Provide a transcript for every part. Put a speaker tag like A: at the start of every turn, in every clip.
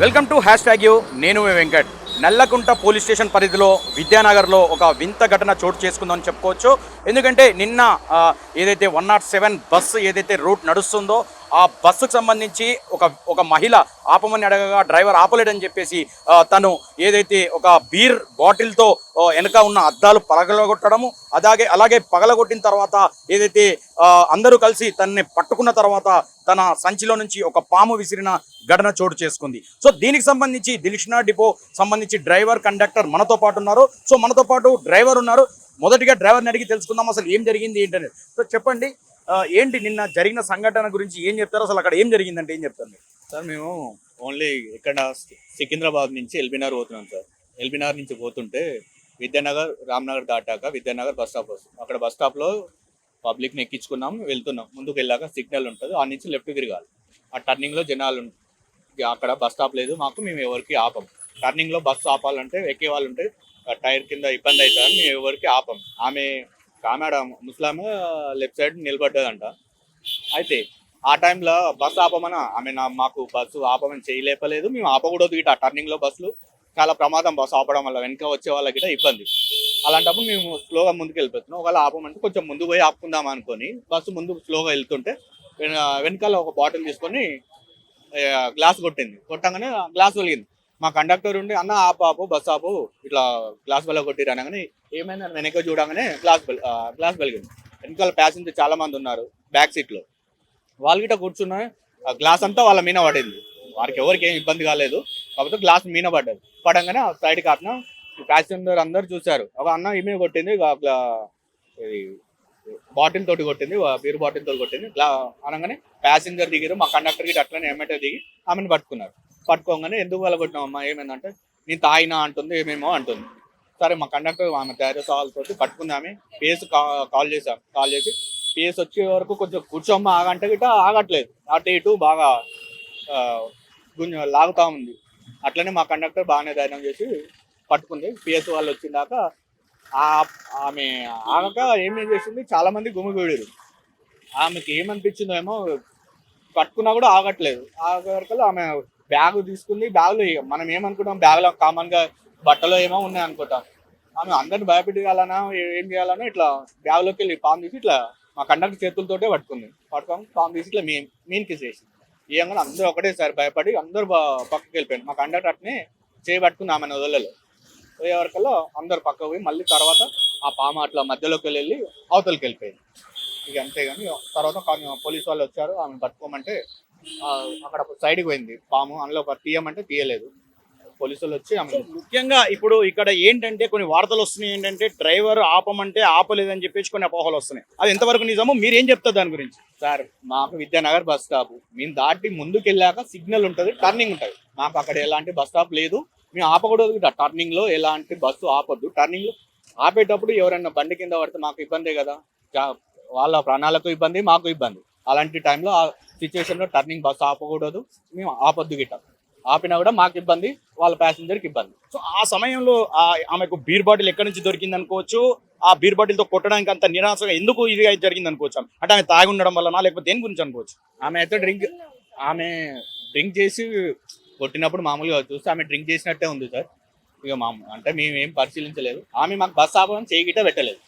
A: Welcome to hashtag U. నేను మీ Venkat. Nallakunta police station పరిధిలో విద్యానగర్లో ఒక వింత ఘటన చోటు చేసుకుందని చెప్పుకోవచ్చు. ఎందుకంటే నిన్న ఏదైతే వన్ నాట్ సెవెన్ బస్సు ఏదైతే రూట్ నడుస్తుందో ఆ బస్సుకు సంబంధించి ఒక ఒక మహిళ ఆపమని అడగగా డ్రైవర్ ఆపలేడని చెప్పేసి తను ఏదైతే ఒక బీర్ బాటిల్తో వెనక ఉన్న అద్దాలు పగలగొట్టడము అలాగే అలాగే పగలగొట్టిన తర్వాత ఏదైతే అందరూ కలిసి తనని పట్టుకున్న తర్వాత తన సంచిలో నుంచి ఒక పాము విసిరిన ఘటన చోటు చేసుకుంది. సో దీనికి సంబంధించి దిల్షనా డిపో సంబంధించి డ్రైవర్ కండక్టర్ మనతో పాటు ఉన్నారు. సో మనతో పాటు డ్రైవర్ ఉన్నారు. మొదటిగా డ్రైవర్ని అడిగి తెలుసుకుందాం అసలు ఏం జరిగింది ఏంటనేది. సో చెప్పండి. ఏంటి నిన్న జరిగిన సంఘటన గురించి ఏం చెప్తారు? అసలు అక్కడ ఏం జరిగిందంటే ఏం చెప్తారు మీరు?
B: సార్ మేము ఓన్లీ ఇక్కడ సికింద్రాబాద్ నుంచి ఎల్బీనగర్ పోతున్నాం సార్. ఎల్బీనగర్ నుంచి పోతుంటే విద్యానగర్ రామ్నగర్ దాటాక విద్యానగర్ బస్ స్టాప్ వస్తుంది. అక్కడ బస్ స్టాప్లో పబ్లిక్ని ఎక్కించుకున్నాం వెళ్తున్నాం. ముందుకు వెళ్ళాక సిగ్నల్ ఉంటుంది ఆ నుంచి లెఫ్ట్ తిరగాలి. ఆ టర్నింగ్లో జనాలు ఇక అక్కడ బస్ స్టాప్ లేదు మాకు మేము ఎవరికి ఆపం. టర్నింగ్లో బస్సు ఆపాలంటే ఎక్కే వాళ్ళు ఉంటే ఆ టైర్ కింద ఇబ్బంది అవుతుందని మేము ఎవరికి ఆపం. ఆమె కామెడ ముస్లాం లెఫ్ట్ సైడ్ నిలబడ్డదంట. అయితే ఆ టైంలో బస్సు ఆపమని ఆమె మాకు బస్సు ఆపమని చేయలేపలేదు. మేము ఆపకూడదు ఇట టర్నింగ్లో బస్సులు. చాలా ప్రమాదం బస్సు ఆపడం వల్ల వెనక వచ్చే వాళ్ళకి ఇబ్బంది. అలాంటప్పుడు మేము స్లోగా ముందుకు వెళ్ళిపోతున్నాం. ఒకవేళ ఆపమంటే కొంచెం ముందు పోయి ఆపుకుందాం అనుకొని బస్సు ముందు స్లోగా వెళ్తుంటే వెనకాల ఒక బాటిల్ తీసుకొని గ్లాస్ కొట్టింది. కొట్టంగానే గ్లాస్ వెలిగింది. మా కండక్టర్ ఉండి అన్న ఆపు ఆపు బస్ ఆపు. ఇట్లా గ్లాస్ వల్ల కొట్టిరు అనగానే ఏమైనా వెనక చూడగానే గ్లాస్ బెల్ గ్లాస్ వెలిగింది వెనకాల ప్యాసింజర్ చాలా మంది ఉన్నారు బ్యాక్ సీట్లో. వాళ్ళు గిట్ట కూర్చున్న ఆ గ్లాస్ అంతా వాళ్ళ మీన పడింది. వారికి ఎవరికి ఏం ఇబ్బంది కాలేదు కాకపోతే గ్లాస్ మీన పడ్డది. పడంగానే ఆ సైడ్ కాపిన ప్యాసింజర్ అందరు చూశారు. ఒక అన్న ఈమె కొట్టింది ఇది బాటిల్ తోటి కొట్టింది బీర్ బాటిల్ తోటి కొట్టింది. గ్లా అనగానే ప్యాసింజర్ దిగారు మా కండక్టర్ గిట్ట అట్లనే ఎమ్మటే దిగి ఆమెను పట్టుకున్నారు. పట్టుకోగానే ఎందుకు వాళ్ళ కొట్టినామమ్మా ఏమైందంటే నేను తాగినా అంటుంది ఏమేమో అంటుంది. సరే మా కండక్టర్ ఆమె ధైర్య సవాళ్ళతో పట్టుకుందామే. పేస్ కాల్ చేశాం కాల్ చేసి పేస్ వచ్చే వరకు కొంచెం కూర్చోమ్మ ఆగంటే గిట్ట ఆగట్లేదు. అటు ఇటు బాగా ఆ, గుంజ లాగుతా ఉంది. అట్లనే మా కండక్టర్ బాగానే ధైర్యం చేసి పట్టుకుంది. పిఎస్ వాళ్ళు వచ్చిందాక ఆమె ఆగక ఏమేం చేసింది? చాలా మంది గుమిగూడారు ఆమెకి ఏమనిపించిందో ఏమో పట్టుకున్నా కూడా ఆగట్లేదు. ఆగే వరకు ఆమె బ్యాగ్ తీసుకుంది. బ్యాగ్లో మనం ఏమనుకుంటాం బ్యాగ్లో కామన్గా బట్టలో ఏమో ఉన్నాయి అనుకుంటాం. ఆమె అందరిని భయపెట్టాలనా ఏం చేయాలనో ఇట్లా బ్యాగ్లోకి వెళ్ళి పాము తీసి ఇట్లా మా కండక్టర్ చేతులతోటే పట్టుకుంది. పట్టుకొని పాము తీసి ఇట్లా మీన్ మీన్కి చేసింది. ఏమన్నా అందరూ ఒకటేసారి భయపడి అందరూ బా- పక్కకి వెళ్ళిపోయారు. మా కండక్టర్ అట్నే చేయబట్టుకుంది ఆమెను వదలలేదు. పోయే వరకల్లా అందరు పక్కకు పోయి మళ్ళీ తర్వాత ఆ పాము అట్లా మధ్యలోకి వెళ్ళి అవతలకి వెళ్ళిపోయింది. ఇక అంతే కానీ తర్వాత కానీ పోలీస్ వాళ్ళు వచ్చారు ఆమె పట్టుకోమంటే అక్కడ సైడ్కి పోయింది పాము. అందులో ఒక తీయమంటే తీయలేదు. పోలీసులు వచ్చి
A: ముఖ్యంగా ఇప్పుడు ఇక్కడ ఏంటంటే కొన్ని వార్తలు వస్తున్నాయి. ఏంటంటే డ్రైవర్ ఆపమంటే ఆపలేదని చెప్పేసి కొన్ని అపోహలు వస్తున్నాయి. అది ఎంతవరకు నిజమో మీరు ఏం చెప్తారు దాని గురించి?
B: సార్ మాకు విద్యానగర్ బస్ స్టాప్. మేము దాటి ముందుకు వెళ్ళాక సిగ్నల్ ఉంటుంది టర్నింగ్ ఉంటుంది. మాకు అక్కడ ఎలాంటి బస్ స్టాప్ లేదు. మేము ఆపకూడదు. టర్నింగ్లో ఎలాంటి బస్సు ఆపొద్దు. టర్నింగ్లో ఆపేటప్పుడు ఎవరైనా బండి కింద పడితే మాకు ఇబ్బందే కదా. వాళ్ళ ప్రాణాలకు ఇబ్బంది మాకు ఇబ్బంది. అలాంటి టైంలో ఆ సిచ్యువేషన్లో టర్నింగ్ బస్సు ఆపకూడదు. మేము ఆపొద్దు గిట్ట ఆపినా కూడా మాకు ఇబ్బంది వాళ్ళ ప్యాసింజర్కి ఇబ్బంది.
A: సో ఆ సమయంలో ఆ ఆమెకు బీర్ బాటిల్ ఎక్కడి నుంచి దొరికింది అనుకోవచ్చు ఆ బీర్ బాటిల్తో కొట్టడానికి అంత నిరాశగా ఎందుకు ఇది జరిగింది అనుకోవచ్చు అంటే ఆమె తాగి ఉండడం వలన లేకపోతే దేని గురించి అనుకోవచ్చు?
B: ఆమె అయితే డ్రింక్ ఆమె డ్రింక్ చేసి కొట్టినప్పుడు మామూలుగా చూస్తే ఆమె డ్రింక్ చేసినట్టే ఉంది సార్. ఇక మా అంటే మేము ఏం పరిశీలించలేదు. ఆమె మాకు బస్ ఆపమని చేయి గిట్ట పెట్టలేదు.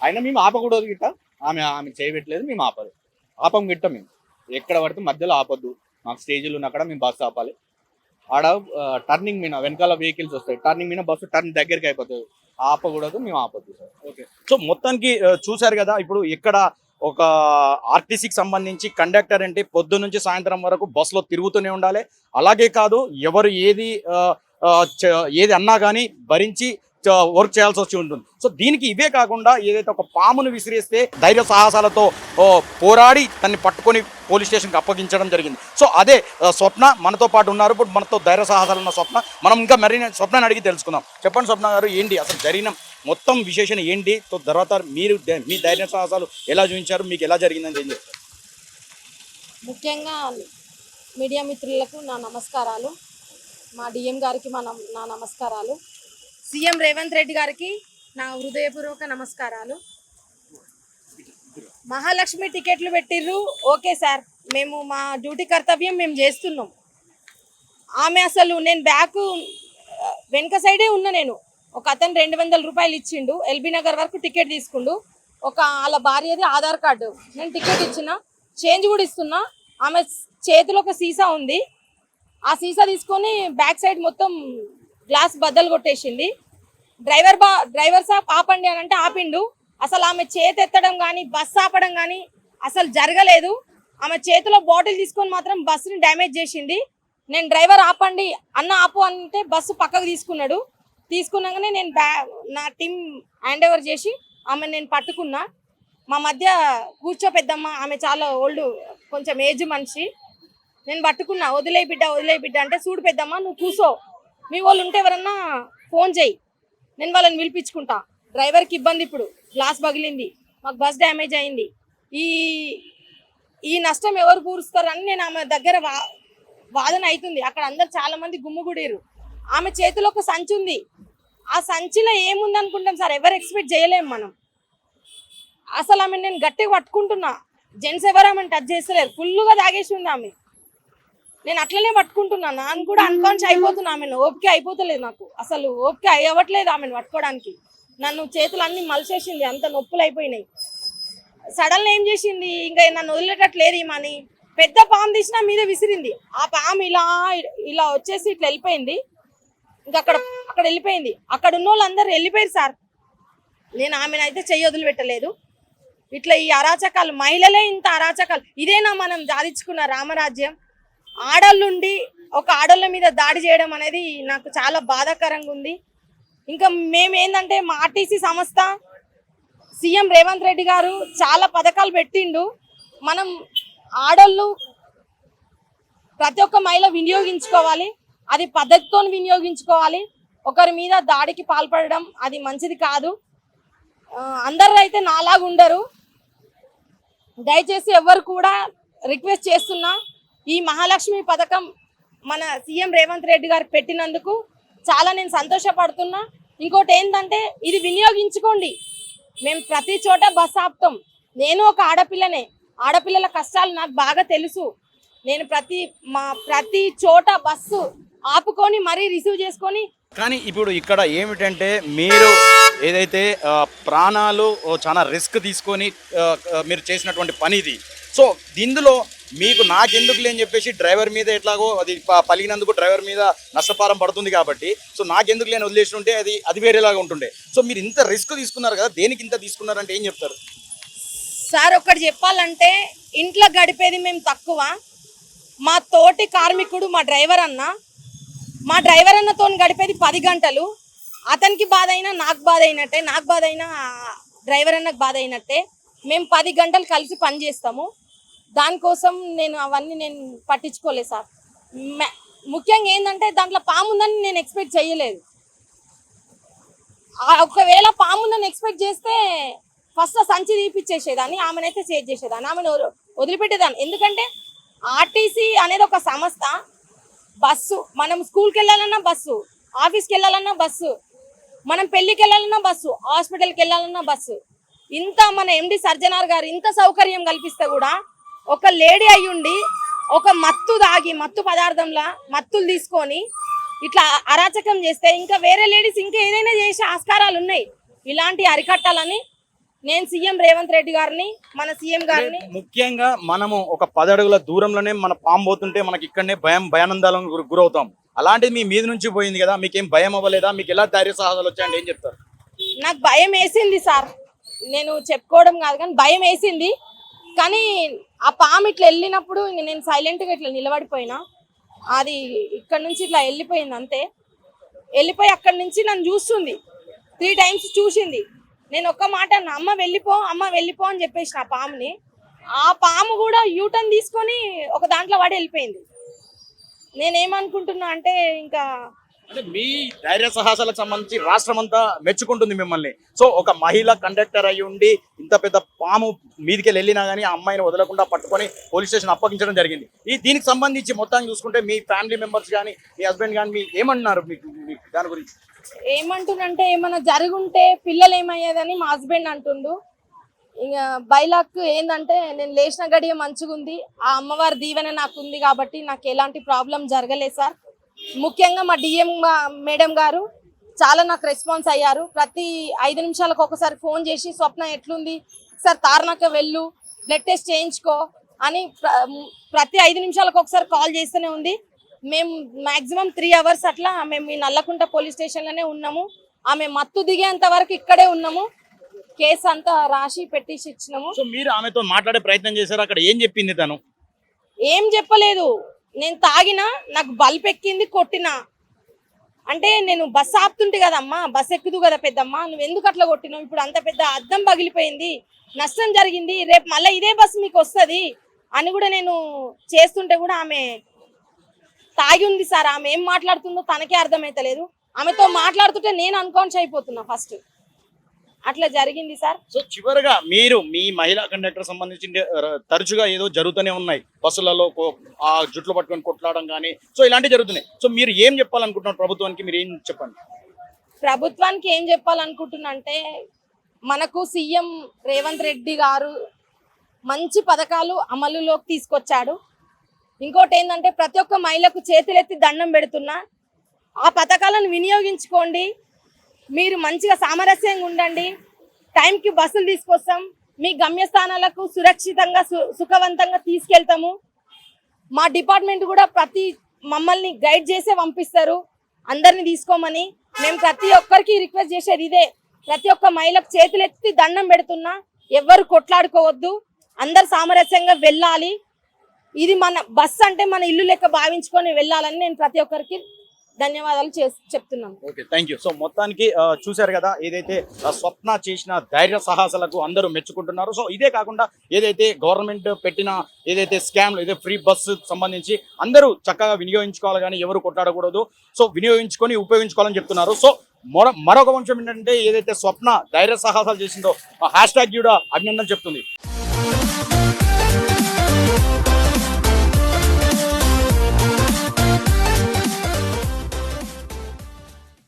B: అయినా మేము ఆపకూడదు గిట్ట. ఆమె ఆమె చేయి పెట్టలేదు మేము ఆపదు ఆపం గిట్ట మేము. ఎక్కడ పడితే మధ్యలో ఆపొద్దు. మాకు స్టేజ్లు ఉన్న అక్కడ మేము బస్సు ఆపాలి. ఆడ టర్నింగ్ మీద వెనకాల వెహికల్స్ వస్తాయి. టర్నింగ్ మీద బస్సు టర్న్ దగ్గరికి అయిపోతుంది. ఆపకూడదు మేము ఆపద్దు సార్
A: ఓకే సో మొత్తానికి చూశారు కదా ఇప్పుడు ఇక్కడ ఒక ఆర్టీసీకి సంబంధించి కండక్టర్ అంటే పొద్దు నుంచి సాయంత్రం వరకు బస్సులో తిరుగుతూనే ఉండాలి. అలాగే కాదు ఎవరు ఏది ఏది అన్నా కానీ భరించి వర్క్ చేయాల్సి వచ్చి ఉంటుంది. సో దీనికి ఇవే కాకుండా ఏదైతే ఒక పామును విసిరేస్తే ధైర్య సాహసాలతో పోరాడి దాన్ని పట్టుకొని పోలీస్ స్టేషన్కి అప్పగించడం జరిగింది. సో అదే స్వప్న మనతో పాటు ఉన్నారు. ఇప్పుడు మనతో ధైర్య సాహసాలు ఉన్న స్వప్న మనం ఇంకా మరి స్వప్నని అడిగి తెలుసుకుందాం. చెప్పండి స్వప్న గారు ఏంటి అసలు జరిగిన మొత్తం విశేషణ ఏంటి? తో తర్వాత మీరు మీ ధైర్య సాహసాలు ఎలా చూపించారు? మీకు ఎలా జరిగిందని ఏం చెప్తారు?
C: ముఖ్యంగా మీడియా మిత్రులకు నా నమస్కారాలు. మా డిఎం గారికి మా నా నమస్కారాలు. సీఎం రేవంత్ రెడ్డి గారికి నా హృదయపూర్వక నమస్కారాలు. మహాలక్ష్మి టికెట్లు పెట్టిర్రు. ఓకే సార్ మేము మా డ్యూటీ కర్తవ్యం మేము చేస్తున్నాం. ఆమె అసలు నేను బ్యాక్ వెనుక సైడే ఉన్నా నేను. ఒక అతను రెండు వందల రూపాయలు ఇచ్చిండు. ఎల్బీ నగర్ వరకు టికెట్ తీసుకుండు. ఒక వాళ్ళ భార్యది ఆధార్ కార్డు. నేను టికెట్ ఇచ్చిన. చేంజ్ కూడా ఇస్తున్నా. ఆమె చేతిలో ఒక సీసా ఉంది. ఆ సీసా తీసుకొని బ్యాక్ సైడ్ మొత్తం గ్లాస్ బద్దలు కొట్టేసింది. డ్రైవర్ బా డ్రైవర్ సాబ్ ఆపండి అని అంటే ఆపిండు. అసలు ఆమె చేతి ఎత్తడం కానీ బస్సు ఆపడం కానీ అసలు జరగలేదు. ఆమె చేతిలో బాటిల్ తీసుకొని మాత్రం బస్సుని డ్యామేజ్ చేసింది. నేను డ్రైవర్ ఆపండి అన్న ఆపు అంటే బస్సు పక్కకు తీసుకున్నాడు. తీసుకున్నాకనే నేను బ్యా నా టీం హ్యాండ్ ఓవర్ చేసి ఆమె నేను పట్టుకున్నా. మా మధ్య కూర్చో పెద్దమ్మ ఆమె చాలా ఓల్డ్ కొంచెం ఏజ్ మనిషి. నేను పట్టుకున్నా వదిలే బిడ్డ వదిలే బిడ్డ అంటే చూడు పెద్దమ్మ నువ్వు కూసో. మీ వాళ్ళు ఉంటే ఎవరన్నా ఫోన్ చేయి. నేను వాళ్ళని పిలిపించుకుంటా. డ్రైవర్కి ఇబ్బంది ఇప్పుడు. గ్లాస్ పగిలింది. మాకు బస్ డ్యామేజ్ అయింది. ఈ ఈ నష్టం ఎవరు కూరుస్తారని నేను ఆమె దగ్గర వా వాదన అవుతుంది అక్కడ అందరు చాలా మంది గుమ్ముగుడిరు ఆమె చేతిలో ఒక సంచి ఉంది. ఆ సంచిలో ఏముంది అనుకుంటాం సార్? ఎవరు ఎక్స్పెక్ట్ చేయలేం మనం. అసలు ఆమె నేను గట్టిగా పట్టుకుంటున్నా. జెంట్స్ ఎవరు ఆమెను టచ్ చేస్తలేరు. ఫుల్గా తాగేసి ఉంది ఆమె. నేను అట్లనే పట్టుకుంటున్నా. నాన్న కూడా అన్కాన్షియస్ అయిపోతున్నా ఆమెను. ఓపిక అయిపోతలేదు నాకు. అసలు ఓపిక అయ్యవట్లేదు ఆమెను పట్టుకోవడానికి. నన్ను చేతులు అన్ని మలిసేసింది అంత నొప్పులు అయిపోయినాయి. సడన్గా ఏం చేసింది? ఇంకా నన్ను వదిలేటట్లేదు ఈమని పెద్ద పాము తీసినా మీద విసిరింది. ఆ పాము ఇలా ఇలా వచ్చేసి ఇట్లా వెళ్ళిపోయింది. ఇంకా అక్కడ అక్కడ వెళ్ళిపోయింది. అక్కడ ఉన్న వాళ్ళందరూ వెళ్ళిపోయారు సార్. నేను ఆమెను అయితే చెయ్యి వదిలిపెట్టలేదు. ఇట్లా ఈ అరాచకాలు మహిళలే ఇంత అరాచకాలు. ఇదేనా మనం సాధించుకున్న రామరాజ్యం? ఆడళ్ళుండి ఒక ఆడళ్ళ మీద దాడి చేయడం అనేది నాకు చాలా బాధాకరంగా ఉంది. ఇంకా మేము ఏంటంటే మా ఆర్టీసీ సంస్థ సీఎం రేవంత్ రెడ్డి గారు చాలా పథకాలు పెట్టిండు. మనం ఆడోళ్ళు ప్రతి ఒక్క మహిళ వినియోగించుకోవాలి అది పద్ధతితో వినియోగించుకోవాలి. ఒకరి మీద దాడికి పాల్పడడం అది మంచిది కాదు. అందరు అందరూ అయితే నాలాగా ఉండరు దయచేసి ఎవరు కూడా రిక్వెస్ట్ చేస్తున్నా ఈ మహాలక్ష్మి పథకం మన సీఎం రేవంత్ రెడ్డి గారు పెట్టినందుకు చాలా నేను సంతోషపడుతున్నా. ఇంకోటి ఏంటంటే ఇది వినియోగించుకోండి. మేము ప్రతి చోట బస్ ఆపుతాం. నేను ఒక ఆడపిల్లనే. ఆడపిల్లల కష్టాలు నాకు బాగా తెలుసు. నేను ప్రతి మా ప్రతి చోట బస్సు ఆపుకొని మరీ రిసీవ్ చేసుకొని
A: కానీ ఇప్పుడు ఇక్కడ ఏమిటంటే మీరు ఏదైతే ప్రాణాలు చాలా రిస్క్ తీసుకొని మీరు చేసినటువంటి పని ఇది సో ఇందులో మీకు నాకెందుకు లేని చెప్పేసి డ్రైవర్ మీద ఎట్లాగో అది పలిగినందుకు డ్రైవర్ మీద నష్టపారం పడుతుంది కాబట్టి సో నాకెందుకు లేని వదిలేసి ఉంటే అది అది వేరేలాగా ఉంటుండే. సో మీరు ఇంత రిస్క్ తీసుకున్నారు కదా దేనికి ఇంత తీసుకున్నారంటే ఏం చెప్తారు?
C: సార్ ఒకటి చెప్పాలంటే ఇంట్లో గడిపేది మేము తక్కువ. మా తోటి కార్మికుడు మా డ్రైవర్ అన్న మా డ్రైవర్ అన్నతో గడిపేది పది గంటలు. అతనికి బాధ అయినా నాకు బాధ అయినట్టే నాకు బాధ అయినా డ్రైవర్ అన్నకు బాధ అయినట్టే మేము పది గంటలు కలిసి పని చేస్తాము. దానికోసం నేను అవన్నీ నేను పట్టించుకోలేదు సార్. ముఖ్యంగా ఏంటంటే దాంట్లో పాము ఉందని నేను ఎక్స్పెక్ట్ చేయలేదు. ఒకవేళ పాము ఉందని ఎక్స్పెక్ట్ చేస్తే ఫస్ట్ సంచి తీపిచ్చేసేదాన్ని ఆమెనైతే చేజ్ చేసేదాన్ని ఆమెను వదిలిపెట్టేదాన్ని. ఎందుకంటే ఆర్టీసీ అనేది ఒక సంస్థ. బస్సు. మనం స్కూల్కి వెళ్ళాలన్నా బస్సు. ఆఫీస్కి వెళ్ళాలన్నా బస్సు. మనం పెళ్ళికి వెళ్ళాలన్నా బస్సు. హాస్పిటల్కి వెళ్ళాలన్నా బస్సు. ఇంత మన ఎండి సర్జనార్ గారు ఇంత సౌకర్యం కల్పిస్తే కూడా ఒక లేడీ అయ్యుండి ఒక మత్తు దాగి మత్తు పదార్థంలా మత్తులు తీసుకొని ఇట్లా అరాచకం చేస్తే ఇంకా వేరే లేడీస్ ఇంకా ఏదైనా చేసే ఆస్కారాలు ఉన్నాయి ఇలాంటి అరికట్టాలని నేను సీఎం రేవంత్ రెడ్డి గారిని మన సీఎం గారిని.
A: ముఖ్యంగా మనము ఒక పది అడుగుల దూరంలోనే మన పాము పోతుంటే మనకి ఇక్కడనే భయం భయానందాలకు గురి- గురవుతాం. అలాంటిది మీ మీద నుంచి పోయింది కదా మీకేం భయం అవ్వలేదా? మీకు ఎలా ధైర్య సాహసాలు వచ్చాయంటే ఏం చెప్తారు?
C: నాకు భయం వేసింది సార్. నేను చెప్పుకోవడం కాదు కానీ భయం వేసింది. కానీ ఆ పాము ఇట్లా వెళ్ళినప్పుడు నేను సైలెంట్గా ఇట్లా నిలబడిపోయినా. అది ఇక్కడ నుంచి ఇట్లా వెళ్ళిపోయింది అంతే. వెళ్ళిపోయి అక్కడి నుంచి నన్ను చూస్తుంది. త్రీ టైమ్స్ చూసింది. నేను ఒక్క మాట నా అమ్మ వెళ్ళిపో అమ్మ వెళ్ళిపో అని చెప్పేసిన ఆ పాముని. ఆ పాము కూడా యూటర్న్ తీసుకొని ఒక దాంట్లో వాడి వెళ్ళిపోయింది. నేనేమనుకుంటున్నా అంటే ఇంకా
A: అంటే మీ ధైర్య సాహసాలకు సంబంధించి రాష్ట్రం అంతా మెచ్చుకుంటుంది మిమ్మల్ని. సో ఒక మహిళ కండక్టర్ అయి ఉండి ఇంత పెద్ద పాము మీదికి వెళ్ళినా కానీ ఆ అమ్మాయిని వదలకుండా పట్టుకొని పోలీస్ స్టేషన్ అప్పగించడం జరిగింది. ఈ దీనికి సంబంధించి మొత్తం చూసుకుంటే మీ ఫ్యామిలీ మెంబర్స్ కానీ మీ హస్బెండ్ కానీ మీ ఏమన్నారు మీకు మీకు దాని గురించి?
C: ఏమంటుండంటే ఏమైనా జరుగుంటే పిల్లలు ఏమయ్యేదని మా హస్బెండ్ అంటుండు. ఇక బైలాక్ ఏంటంటే నేను లేచిన గడియ మంచిగుంది ఆ అమ్మవారి దీవెన నాకు ఉంది కాబట్టి నాకు ఎలాంటి ప్రాబ్లం జరగలేదు సార్. ముఖ్యంగా మా డిఎం మేడం గారు చాలా నాకు రెస్పాన్స్ అయ్యారు. ప్రతి ఐదు నిమిషాలకు ఒకసారి ఫోన్ చేసి స్వప్న ఎట్లుంది? సార్ తారనాక వెళ్ళు బ్లడ్ టెస్ట్ చేయించుకో అని ప్ర- ప్రతి ఐదు నిమిషాలకు ఒకసారి కాల్ చేస్తూనే ఉంది. మేము మాక్సిమం త్రీ అవర్స్ అట్లా మేము ఈ నల్లకుంట పోలీస్ స్టేషన్లోనే ఉన్నాము. ఆమె మత్తు దిగేంత వరకు ఇక్కడే ఉన్నాము. కేసు అంతా రాసి పెట్టేసి ఇచ్చినాము.
A: సో మీరు ఆమెతో మాట్లాడే ప్రయత్నం చేశారు. అక్కడ ఏం చెప్పింది తను?
C: ఏం చెప్పలేదు. నేను తాగినా నాకు బల్బ్ ఎక్కింది కొట్టినా. అంటే నేను బస్ ఆపుతుంటే కదమ్మా బస్ ఎక్కుదు కదా పెద్దమ్మ నువ్వు ఎందుకు అట్లా కొట్టినావు? ఇప్పుడు అంత పెద్ద అద్దం పగిలిపోయింది. నష్టం జరిగింది. రేపు మళ్ళీ ఇదే బస్ మీకు వస్తుంది అని కూడా నేను చేస్తుంటే కూడా ఆమె తాగి ఉంది సార్. ఆమె ఏం మాట్లాడుతుందో తనకే అర్థమైతలేదు. ఆమెతో మాట్లాడుతుంటే నేను అన్కాన్షియస్ అయిపోతున్నా ఫస్ట్ అట్లా జరిగింది సార్.
A: సో చివరగా మీరు మీ మహిళా కండక్టర్ సంబంధించి తరచుగా ఏదో జరుగుతూనే ఉన్నాయి. బస్సులలో ఆ జుట్లు పట్టుకొని కొట్లాడడం కానీ సో ఇలాంటివి జరుగుతున్నాయి. సో మీరు ఏం చెప్పాలనుకుంటున్నారు ప్రభుత్వానికి? మీరు ఏం చెప్పండి?
C: ప్రభుత్వానికి ఏం చెప్పాలనుకుంటున్నా అంటే మనకు సీఎం రేవంత్ రెడ్డి గారు మంచి పథకాలు అమలులోకి తీసుకొచ్చాడు. ఇంకోటి ఏంటంటే ప్రతి ఒక్క మహిళకు చేతులెత్తి దండం పెడుతున్నా. ఆ పథకాలను వినియోగించుకోండి. మీరు మంచిగా సామరస్యంగా ఉండండి. టైంకి బస్సులు తీసుకొస్తాం. మీ గమ్యస్థానాలకు సురక్షితంగా సు- సుఖవంతంగా తీసుకెళ్తాము. మా డిపార్ట్మెంట్ కూడా ప్రతి మమ్మల్ని గైడ్ చేసే పంపిస్తారు. అందరిని తీసుకోమని మేము ప్రతి ఒక్కరికి రిక్వెస్ట్ చేసేది ఇదే. ప్రతి ఒక్క మహిళకు చేతులెత్తి దండం పెడుతున్నా. ఎవ్వరు కొట్లాడుకోవద్దు. అందరు సామరస్యంగా వెళ్ళాలి. ఇది మన బస్సు అంటే మన ఇల్లు లెక్క భావించుకొని వెళ్ళాలని నేను ప్రతి ఒక్కరికి ధన్యవాదాలు చేస్ చెప్తున్నాను.
A: ఓకే థ్యాంక్ యూ సో మొత్తానికి చూశారు కదా ఏదైతే స్వప్న చేసిన ధైర్య సాహసాలకు అందరూ మెచ్చుకుంటున్నారు. సో ఇదే కాకుండా ఏదైతే గవర్నమెంట్ పెట్టిన ఏదైతే స్కామ్లు ఏదైతే ఫ్రీ బస్సు సంబంధించి అందరూ చక్కగా వినియోగించుకోవాలి కానీ ఎవరు కొట్లాడకూడదు. సో వినియోగించుకొని ఉపయోగించుకోవాలని చెప్తున్నారు. సో మరో మరొక అంశం ఏంటంటే ఏదైతే స్వప్న ధైర్య సాహసాలు చేసిందో హ్యాష్ ట్యాగ్ కూడా అభినందన చెప్తుంది.